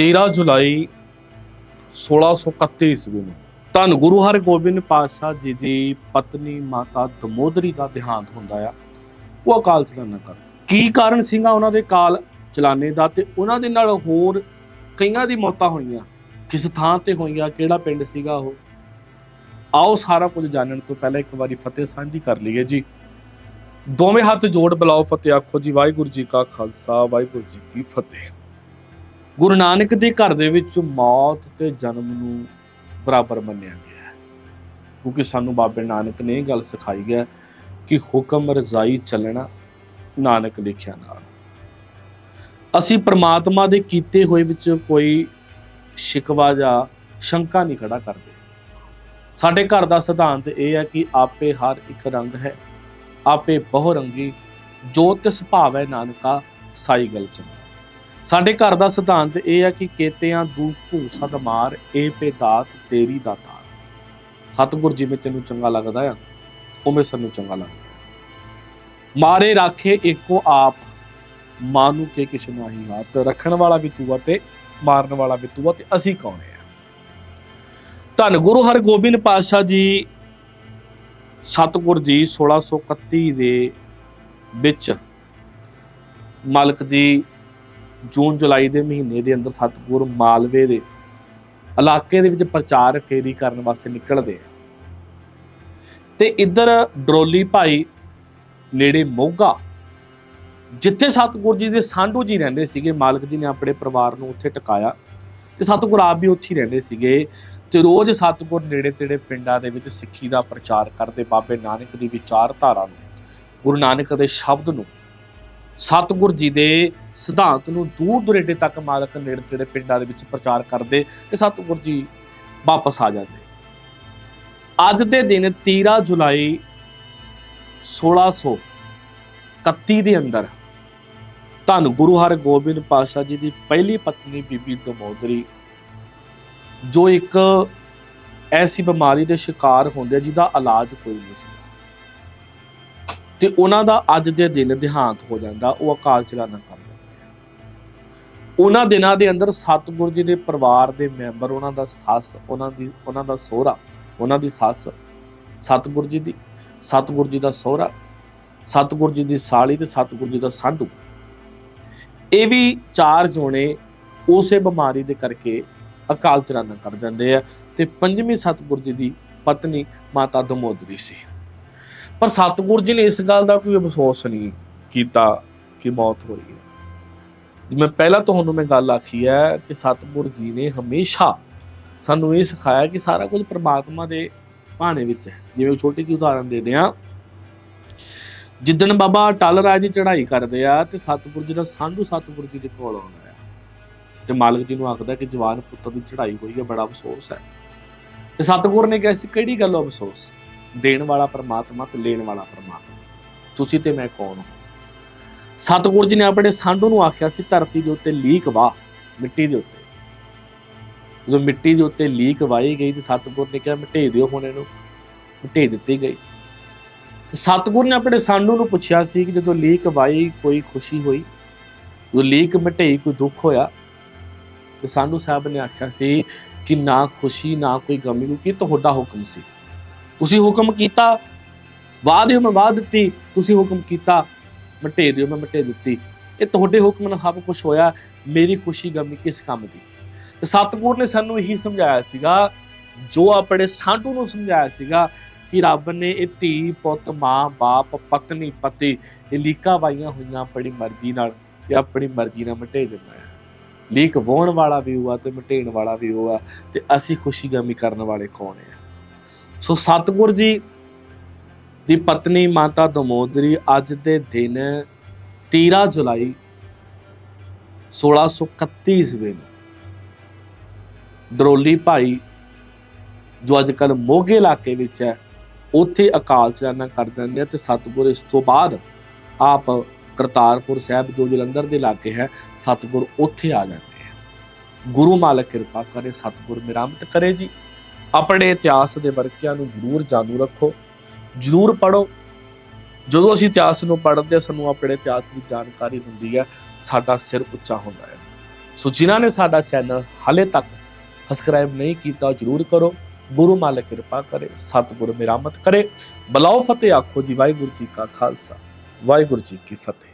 13 ਜੁਲਾਈ 1631 ਈਸਵੀ ਨੂੰ। ਧੰਨ ਗੁਰੂ ਹਰਗੋਬਿੰਦ ਪਾਤਸ਼ਾਹ ਜੀ ਦੀ ਪਤਨੀ ਮਾਤਾ ਦਮੋਦਰੀ ਦਾ ਦੇਹਾਂਤ ਹੁੰਦਾ ਆ। ਉਹ ਅਕਾਲ ਚਲਾਣਾ ਕਰ। ਕੀ ਕਾਰਨ ਸੀਗਾ ਉਹਨਾਂ ਦੇ ਕਾਲ ਚਲਾਣੇ ਦਾ ਤੇ ਉਹਨਾਂ ਦੇ ਨਾਲ ਹੋਰ ਕਈਆਂ ਦੀ ਮੌਤਾਂ ਹੋਈਆਂ? ਕਿਸ ਥਾਂ ਤੇ ਹੋਈਆਂ? ਕਿਹੜਾ ਪਿੰਡ ਸੀਗਾ ਉਹ? ਆਓ ਸਾਰਾ ਕੁਝ ਜਾਣਨ ਤੋਂ ਪਹਿਲਾਂ ਇੱਕ ਵਾਰੀ ਫਤਿਹ ਸਾਂਝੀ ਕਰ ਲਈਏ ਜੀ। ਦੋਵੇਂ ਹੱਥ ਜੋੜ ਬੁਲਾਓ ਫਤਿਹ। ਆਖੋ ਜੀ, ਵਾਹਿਗੁਰੂ ਜੀ ਕਾ ਖਾਲਸਾ, ਵਾਹਿਗੁਰੂ ਜੀ ਕੀ ਫਤਿਹ। ਗੁਰੂ ਨਾਨਕ ਦੇ ਘਰ ਦੇ ਵਿੱਚ ਮੌਤ ਤੇ ਜਨਮ ਨੂੰ ਬਰਾਬਰ ਮੰਨਿਆ ਗਿਆ ਹੈ। ਕਿਉਂਕਿ ਸਾਨੂੰ ਬਾਬੇ ਨਾਨਕ ਨੇ ਇਹ ਗੱਲ ਸਿਖਾਈ ਹੈ ਕਿ ਹੁਕਮ ਰਜ਼ਾਈ ਚੱਲਣਾ ਨਾਨਕ ਲਿਖਿਆ ਨਾਲ ਅਸੀਂ ਪ੍ਰਮਾਤਮਾ ਦੇ ਕੀਤੇ ਹੋਏ ਵਿੱਚ ਕੋਈ ਸ਼ਿਕਵਾ ਜਾਂ ਸ਼ੰਕਾ ਨਹੀਂ ਖੜਾ ਕਰਦੇ। ਸਾਡੇ ਘਰ ਦਾ ਸਿਧਾਂਤ ਇਹ ਹੈ ਕਿ ਆਪੇ ਹਰ ਇੱਕ ਰੰਗ ਹੈ, ਆਪੇ ਬਹੁ ਰੰਗੀ, ਜੋ ਤਿਸ ਭਾਵੈ ਨਾਨਕਾ ਸਾਈ ਗਲ ਚੰਗਾ। ਸਾਡੇ ਘਰ ਦਾ ਸਿਧਾਂਤ ਇਹ ਹੈ ਕਿ ਕੇਤਿਆਂ ਦੂ ਭੂ ਸਦ ਮਾਰ ਏ ਪੇ ਦਾਤ ਤੇਰੀ ਦਾਤਾਰ ਸਤਿਗੁਰ ਜਿਵੇਂ ਤੈਨੂੰ ਚੰਗਾ ਲੱਗਦਾ ਆ, ਉਵੇਂ ਸਾਨੂੰ ਚੰਗਾ ਲੱਗਦਾ। ਮਾਰੇ ਰਾਖੇ ਏਕੋ ਆਪ ਮਾਨੂ ਕੇ ਕਿਛ ਨਾਹੀ ਹਾਤ ਰੱਖਣ ਵਾਲਾ ਵੀ ਤੂੰ ਆ ਤੇ ਮਾਰਨ ਵਾਲਾ ਵੀ ਤੂੰ ਆ ਤੇ ਅਸੀਂ ਕੌਣ ਆ? ਧੰਨ ਗੁਰੂ ਹਰਗੋਬਿੰਦ ਪਾਤਸ਼ਾਹ ਜੀ, ਸਤਿਗੁਰ ਜੀ 1631 ਦੇ ਵਿੱਚ ਮਾਲਕ ਜੀ ਜੂਨ, ਜੁਲਾਈ ਦੇ ਮਹੀਨੇ ਦੇ ਅੰਦਰ ਸਤਿਗੁਰ ਮਾਲਵੇ ਦੇ ਇਲਾਕੇ ਦੇ ਵਿੱਚ ਪ੍ਰਚਾਰ ਫੇਰੀ ਕਰਨ ਵਾਸਤੇ ਨਿਕਲਦੇ ਆ। ਤੇ ਇੱਧਰ ਡਰੋਲੀ ਭਾਈ ਨੇੜੇ ਮੋਗਾ, ਜਿੱਥੇ ਸਤਿਗੁਰ ਜੀ ਦੇ ਸਾਂਢੂ ਜੀ ਰਹਿੰਦੇ ਸੀਗੇ, ਮਾਲਕ ਜੀ ਨੇ ਆਪਣੇ ਪਰਿਵਾਰ ਨੂੰ ਉੱਥੇ ਟਿਕਾਇਆ ਤੇ ਸਤਿਗੁਰ ਆਪ ਵੀ ਉੱਥੇ ਰਹਿੰਦੇ ਸੀਗੇ ਤੇ ਰੋਜ਼ ਸਤਿਗੁਰ ਨੇੜੇ ਤੇੜੇ ਪਿੰਡਾਂ ਦੇ ਵਿੱਚ ਸਿੱਖੀ ਦਾ ਪ੍ਰਚਾਰ ਕਰਦੇ ਬਾਬੇ ਨਾਨਕ ਦੀ ਵਿਚਾਰਧਾਰਾ ਨੂੰ, ਗੁਰੂ ਨਾਨਕ ਦੇ ਸ਼ਬਦ ਨੂੰ ਸਤਿਗੁਰ ਜੀ ਦੇ ਸਿਧਾਂਤ ਨੂੰ ਦੂਰ ਦੁਰੇਡੇ ਤੱਕ ਮਾਲਕ ਨੇੜੇ ਤੇੜੇ ਪਿੰਡਾਂ ਦੇ ਵਿੱਚ ਪ੍ਰਚਾਰ ਕਰਦੇ ਤੇ ਸਤਿਗੁਰ ਜੀ ਵਾਪਸ ਆ ਜਾਂਦੇ। ਅੱਜ ਦੇ ਦਿਨ 13 ਜੁਲਾਈ 1631 ਦੇ ਅੰਦਰ ਧੰਨ ਗੁਰੂ ਹਰਗੋਬਿੰਦ ਪਾਤਸ਼ਾਹ ਜੀ ਦੀ ਪਹਿਲੀ ਪਤਨੀ ਬੀਬੀ ਦਮੋਦਰੀ ਜੋ ਇੱਕ ਐਸੀ ਬਿਮਾਰੀ ਦੇ ਸ਼ਿਕਾਰ ਹੁੰਦੇ ਜਿਹਦਾ ਇਲਾਜ ਕੋਈ ਨਹੀਂ ਸੀ। ਤੇ ਉਹਨਾਂ ਦਾ ਅੱਜ ਦੇ ਦਿਨ ਦੇਹਾਂਤ ਹੋ ਜਾਂਦਾ, ਉਹ ਅਕਾਲ ਚਲਾਣਾ ਕਰ ਜਾਂਦੇ ਉਹਨਾਂ ਦਿਨਾਂ ਦੇ ਅੰਦਰ ਸਤਿਗੁਰੂ ਜੀ ਦੇ ਪਰਿਵਾਰ ਦੇ ਮੈਂਬਰ, ਉਹਨਾਂ ਦਾ ਸੱਸ, ਉਹਨਾਂ ਦੀ, ਉਹਨਾਂ ਦਾ ਸਹੁਰਾ, ਉਹਨਾਂ ਦੀ ਸੱਸ, ਸਤਿਗੁਰੂ ਜੀ ਦੀ, ਸਤਿਗੁਰੂ ਜੀ ਦਾ ਸਹੁਰਾ, ਸਤਿਗੁਰੂ ਜੀ ਦੀ ਸਾਲੀ ਤੇ ਸਤਿਗੁਰੂ ਜੀ ਦਾ ਸਾਂਢੂ। ਇਹ ਵੀ ਚਾਰ ਜੋਣੇ ਉਸੇ ਬਿਮਾਰੀ ਦੇ ਕਰਕੇ ਅਕਾਲ ਚਲਾਣਾ ਕਰ ਜਾਂਦੇ ਆ ਤੇ ਪੰਜਵੀਂ ਸਤਿਗੁਰੂ ਜੀ ਦੀ ਪਤਨੀ ਮਾਤਾ ਦਮੋਦਰੀ ਸੀ। ਪਰ ਸਤਿਗੁਰੂ ਜੀ ਨੇ ਇਸ ਗੱਲ ਦਾ ਕੋਈ ਅਫਸੋਸ ਨਹੀਂ ਕੀਤਾ ਕਿ ਮੌਤ ਹੋਈ ਹੈ। ਜਿਵੇਂ ਪਹਿਲਾਂ ਤੁਹਾਨੂੰ ਮੈਂ ਗੱਲ ਆਖੀ ਹੈ ਕਿ ਸਤਿਗੁਰੂ ਜੀ ਨੇ ਹਮੇਸ਼ਾ ਸਾਨੂੰ ਇਹ ਸਿਖਾਇਆ ਕਿ ਸਾਰਾ ਕੁਝ ਪ੍ਰਮਾਤਮਾ ਦੇ ਭਾਣੇ ਵਿੱਚ ਹੈ। ਜਿਵੇਂ ਛੋਟੀ ਜਿਹੀ ਉਦਾਹਰਨ ਦੇ ਦਿਆਂ। ਜਿੱਦਣ ਬਾਬਾ ਟਲ ਰਾਜ ਦੀ ਚੜ੍ਹਾਈ ਕਰਦੇ ਆ ਤੇ ਸਤਿਗੁਰੂ ਜੀ ਦਾ ਸਾਂਢੂ ਸਤਿਗੁਰੂ ਜੀ ਦੇ ਕੋਲ ਆਉਂਦਾ ਆ ਤੇ ਮਾਲਕ ਜੀ ਨੂੰ ਆਖਦਾ ਕਿ ਜਵਾਨ ਪੁੱਤਰ ਦੀ ਚੜ੍ਹਾਈ ਹੋਈ ਹੈ, ਬੜਾ ਅਫਸੋਸ ਹੈ। ਤੇ ਸਤਿਗੁਰ ਨੇ ਕਿਹਾ ਸੀ ਕਿਹੜੀ ਗੱਲੋਂ ਅਫਸੋਸ? ਦੇਣ ਵਾਲਾ ਪ੍ਰਮਾਤਮਾ ਤੇ ਲੈਣ ਵਾਲਾ ਪ੍ਰਮਾਤਮਾ। ਤੁਸੀਂ ਤੇ ਮੈਂ ਕੌਣ ਹਾਂ? ਸਤਿਗੁਰ ਜੀ ਨੇ ਆਪਣੇ ਸਾਂਢੂ ਨੂੰ ਆਖਿਆ ਸੀ, ਧਰਤੀ ਦੇ ਉੱਤੇ ਲੀਕ ਵਾ, ਮਿੱਟੀ ਦੇ ਉੱਤੇ। ਜਦੋਂ ਮਿੱਟੀ ਦੇ ਉੱਤੇ ਲੀਕ ਵਾਈ ਗਈ ਤੇ ਸਤਿਗੁਰ ਨੇ ਕਿਹਾ, ਮਿਟੇ ਦਿਓ ਹੁਣ ਇਹਨੂੰ। ਮਿਟੇ ਦਿੱਤੀ ਗਈ। ਤੇ ਸਤਿਗੁਰ ਨੇ ਆਪਣੇ ਸਾਂਢੂ ਨੂੰ ਪੁੱਛਿਆ ਸੀ ਕਿ ਜਦੋਂ ਲੀਕ ਵਾਈ ਕੋਈ ਖੁਸ਼ੀ ਹੋਈ, ਜਦੋਂ ਲੀਕ ਮਿਟੇ ਕੋਈ ਦੁੱਖ ਹੋਇਆ, ਤੇ ਸਾਂਢੂ ਸਾਹਿਬ ਨੇ ਆਖਿਆ ਸੀ ਕਿ ਨਾ ਖੁਸ਼ੀ, ਨਾ ਕੋਈ ਗਮੀ, ਕਿਉਂਕਿ ਤੁਹਾਡਾ ਹੁਕਮ ਸੀ। ਤੁਸੀਂ ਹੁਕਮ ਕੀਤਾ। ਵਾਹ ਦਿਓ ਮੈਂ ਵਾਹ ਦਿੱਤੀ, ਤੁਸੀਂ ਹੁਕਮ ਕੀਤਾ। ਮਟੇ ਦਿਓ, ਮੈਂ ਮਟੇ ਦਿੱਤੀ। ਇਹ ਤੁਹਾਡੇ ਹੁਕਮ ਨਾਲ ਸਭ ਕੁਝ ਹੋਇਆ, ਮੇਰੀ ਖੁਸ਼ੀ ਗਮੀ ਕਿਸ ਕੰਮ ਦੀ? ਤੇ ਸਤਿਗੁਰ ਨੇ ਸਾਨੂੰ ਇਹੀ ਸਮਝਾਇਆ ਸੀਗਾ, ਜੋ ਆਪਣੇ ਸਾਂਢੂ ਨੂੰ ਸਮਝਾਇਆ ਸੀਗਾ ਕਿ ਰੱਬ ਨੇ ਇਹ ਧੀ, ਪੁੱਤ, ਮਾਂ, ਬਾਪ, ਪਤਨੀ, ਪਤੀ, ਇਹ ਲੀਕਾਂ ਵਾਈਆਂ ਹੋਈਆਂ ਆਪਣੀ ਮਰਜ਼ੀ ਨਾਲ ਤੇ ਆਪਣੀ ਮਰਜ਼ੀ ਨਾਲ ਮਟੇ ਦਿੰਦਾ ਹੈ। ਲੀਕ ਵਾਉਣ ਵਾਲਾ ਵੀ ਹੋਆ ਤੇ ਮਟੇਣ ਵਾਲਾ ਵੀ ਹੋਆ ਤੇ ਅਸੀਂ ਖੁਸ਼ੀ ਗਮੀ ਕਰਨ ਵਾਲੇ ਕੌਣ ਆ? ਸੋ ਸਤਿਗੁਰ ਜੀ ਦੀ ਪਤਨੀ ਮਾਤਾ ਦਮੋਦਰੀ ਅੱਜ ਦੇ ਦਿਨ 13 ਜੁਲਾਈ 1631 ਈਸਵੀ ਨੂੰ ਡਰੋਲੀ ਭਾਈ ਜੋ ਅੱਜ ਕੱਲ ਮੋਗੇ ਇਲਾਕੇ ਵਿੱਚ ਹੈ, ਉੱਥੇ ਅਕਾਲ ਚਲਾਣਾ ਕਰ ਦਿੰਦੇ ਆ ਤੇ ਸਤਿਗੁਰ ਇਸ ਤੋਂ ਬਾਅਦ ਆਪ ਕਰਤਾਰਪੁਰ ਸਾਹਿਬ ਜੋ ਜਲੰਧਰ ਦੇ ਇਲਾਕੇ ਹੈ, ਸਤਿਗੁਰ ਉੱਥੇ ਆ ਜਾਂਦੇ ਆ। ਗੁਰੂ ਮਾਲਕ ਕਿਰਪਾ ਕਰੇ, ਸਤਿਗੁਰ ਮਿਹਰਮਤ ਕਰੇ ਜੀ। ਆਪਣੇ ਇਤਿਹਾਸ ਦੇ ਵਰਕਿਆਂ ਨੂੰ ਜ਼ਰੂਰ ਜਾਣੂ ਰੱਖੋ। ਜ਼ਰੂਰ ਪੜੋ ਜਦੋਂ ਅਸੀਂ ਇਤਿਹਾਸ ਨੂੰ ਪੜ੍ਹਦੇ ਹਾਂ, ਸਾਨੂੰ ਆਪਣੇ ਇਤਿਹਾਸ ਦੀ ਜਾਣਕਾਰੀ ਹੁੰਦੀ ਹੈ। ਸਾਡਾ ਸਿਰ ਉੱਚਾ ਹੁੰਦਾ ਹੈ। ਸੋ ਜਿਨ੍ਹਾਂ ਨੇ ਸਾਡਾ ਚੈਨਲ ਹਾਲੇ ਤੱਕ ਸਬਸਕ੍ਰਾਈਬ ਨਹੀਂ ਕੀਤਾ, ਜਰੂਰ ਕਰੋ। ਗੁਰੂ ਮਾਲਕ ਕਿਰਪਾ ਕਰੇ, ਸਤਿਗੁਰ ਮਿਹਰਮਤ ਕਰੇ। ਬਲਾਓ ਫਤਿਹ ਆਖੋ ਜੀ, ਵਾਹਿਗੁਰੂ ਜੀ ਕਾ ਖਾਲਸਾ, ਵਾਹਿਗੁਰੂ ਜੀ ਕੀ ਫਤਿਹ।